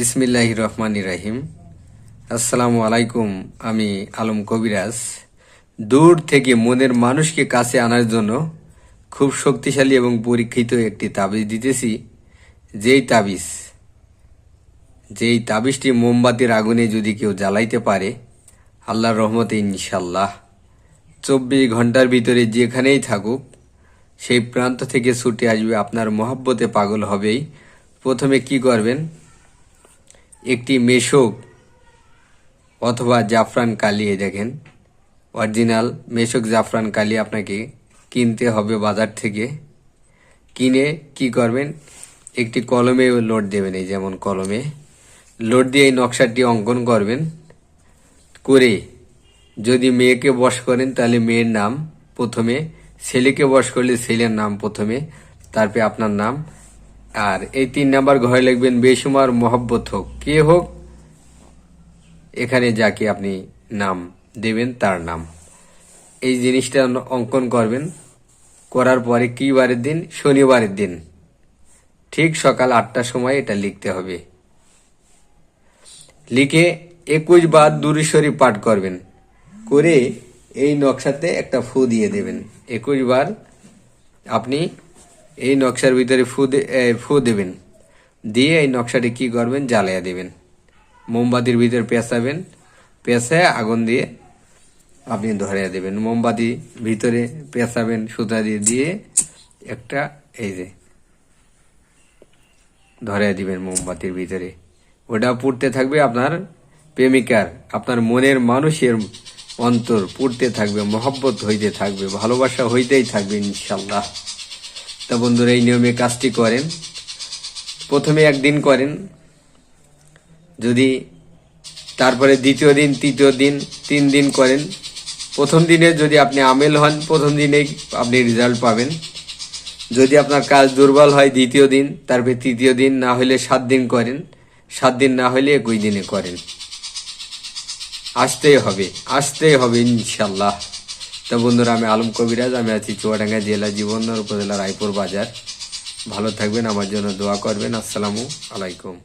বিসমিল্লাহ রহমান রাহিম। আসসালামু আলাইকুম, আমি আলম কবিরাজ। দূর থেকে মনের মানুষকে কাছে আনার জন্য খুব শক্তিশালী এবং পরীক্ষিত একটি তাবিজ দিতেছি। যেই তাবিজ, যেই তাবিজটি মোমবাতির আগুনে যদি কেউ জ্বালাইতে পারে, আল্লাহর রহমতে ইনশাল্লাহ চব্বিশ ঘণ্টার ভিতরে যেখানেই থাকুক, সেই প্রান্ত থেকে ছুটে আসবে, আপনার মহাব্বতে পাগল হবেই। প্রথমে কি করবেন? একটি মেশক অথবা জাফরান কালি, এই দেখেন, অরিজিনাল মেশক জাফরান কালি আপনাকে কিনতে হবে বাজার থেকে। কিনে কি করবেন? একটি কলমে লোড দেবেন, এই যেমন কলমে। লোড দিয়ে এই নকশাটি অঙ্কন করবেন। করে যদি মেয়েকে বশ করেন, তাহলে মেয়ের নাম প্রথমে, ছেলেকে বশ করলে ছেলের নাম প্রথমে, তারপরে আপনার নাম আর এই তিন নাম্বার ঘরে লিখবেন বেসুমার মহব্বত হোক, কে হোক, এখানে যাকে আপনি নাম দেবেন তার নাম। এই জিনিসটা অঙ্কন করবেন, করার পরে কি বারের দিন? শনিবারের দিন। ঠিক সকাল আটটার সময় এটা লিখতে হবে। লিখে একুশ বার দুরুশ্বরী পাঠ করবেন। করে এই নকশাতে একটা ফু দিয়ে দেবেন। একুশ বার আপনি এই নকশার ভিতরে ফু ফু দেবেন। দিয়ে এই নকশাটি কি করবেন? জ্বালিয়ে দেবেন। মোমবাতির ভিতরে পেঁচাবেন। পেঁচায় আগুন দিয়ে আপনি ধরে দেবেন। মোমবাতি ভিতরে পেঁচাবেন, সুতা দিয়ে দিয়ে একটা এই যে ধরে দিবেন মোমবাতির ভিতরে। ওটা পুড়তে থাকবে আপনার প্রেমিকার, আপনার মনের মানুষের অন্তর পুড়তে থাকবে, মহব্বত হইতে থাকবে, ভালোবাসা হইতেই থাকবে ইনশাল্লাহ। তা বন্ধুরা এই নিয়মে কাজটি করেন। প্রথমে একদিন করেন, যদি তারপরে দ্বিতীয় দিন, তৃতীয় দিন, তিন দিন করেন। প্রথম দিনে যদি আপনি আমেল হন, প্রথম দিনেই আপনি রেজাল্ট পাবেন। যদি আপনার কাজ দুর্বল হয়, দ্বিতীয় দিন, তারপরে তৃতীয় দিন না হলে সাত দিন করেন। সাত দিন না হলে একুশ দিনে করেন। আসতেই হবে আসতেই হবে ইনশাল্লাহ তো বন্ধুরা, আমি আলম কবিরাজ, আমি আছি চুয়াডাঙ্গা জেলা জীবন উপজেলা রায়পুর বাজার। ভালো থাকবেন, আমার জন্য দোয়া করবেন। আসসালামু আলাইকুম।